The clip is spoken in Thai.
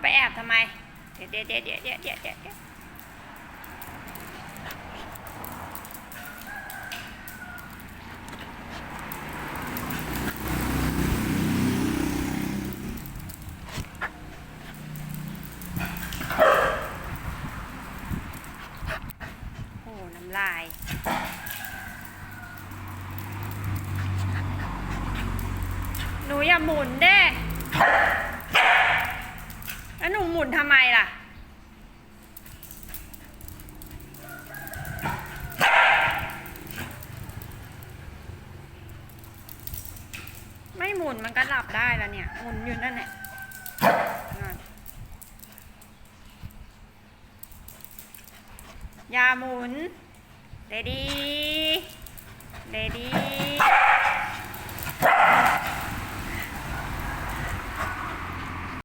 ไปแอบทำไมเดี๋ยวเดี๋ยวเดี๋ยวเดี๋ยวเดี๋ยวเดี๋ยวเดี๋ยวโอ้น้ำลายหนูอย่าหมุนเด้ แล้วหนูหมุนทำไมล่ะ ไม่หมุนมันก็หลับได้แล้วเนี่ย หมุนอยู่นั่นแหละอย่าหมุนเดดี